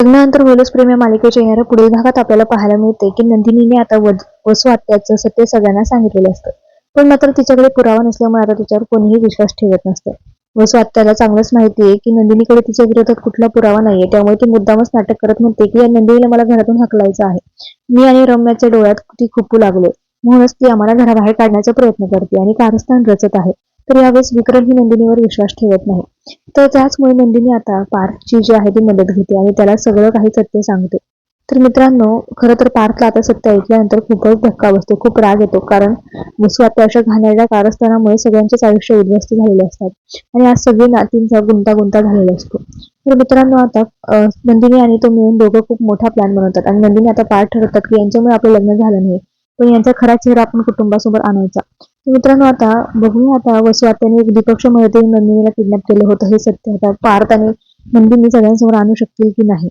लग्नानंतर होईलच प्रेम या मालिकेच्या येणाऱ्या पुढील भागात आपल्याला पाहायला मिळते की नंदिनीने आता वध वसू आत्याचं सत्य सगळ्यांना सांगितलेलं असतं. पण मात्र तिच्याकडे पुरावा नसल्यामुळे आता तिच्यावर कोणीही विश्वास ठेवत नसतं. वसू आत्याला चांगलंच माहिती आहे की नंदिनीकडे तिच्या विरोधात कुठला पुरावा नाहीये. त्यामुळे ती मुद्दामच नाटक करत म्हणते की या नंदिनीला मला घरातून हकलायचं आहे. मी आणि रम्याच्या डोळ्यात ती खुपू लागलो म्हणूनच ती आम्हाला घराबाहेर काढण्याचा प्रयत्न करते आणि कारस्थान रचत आहे. तर यावेळेस विक्रम ही नंदिनीवर विश्वास ठेवत नाही. तर त्याचमुळे नंदिनी आता पार्थची जी आहे ती मदत घेते आणि त्याला सगळं काही सत्य सांगते. तर मित्रांनो खरं तर पार्थला आता सत्य ऐकल्यानंतर खूपच धक्का बसतो खूप राग येतो. कारण वसू आता अशा घाणेरड्या कारस्थानामुळे सगळ्यांचेच आयुष्य उद्ध्वस्त झालेले असतात आणि आज सगळी नातींचा गुंतागुंता झालेला असतो. तर मित्रांनो आता नंदिनी आणि तो मिळून दोघं खूप मोठा प्लॅन बनवतात आणि नंदिनी आता पार्ट ठरवतात की यांच्यामुळे आपलं लग्न झालं नाही पण यांचा खरा चेहरा आपण कुटुंबासमोर आणायचा. मित्रांनो आता बघूया आता वसुआत्याने आत्याने दीपकच्या मदतीने नंदिनीला किडनॅप केलं होतं हे सत्य आता पार्थ आणि नंदिनी सगळ्यांसमोर आणू शकतील की नाही.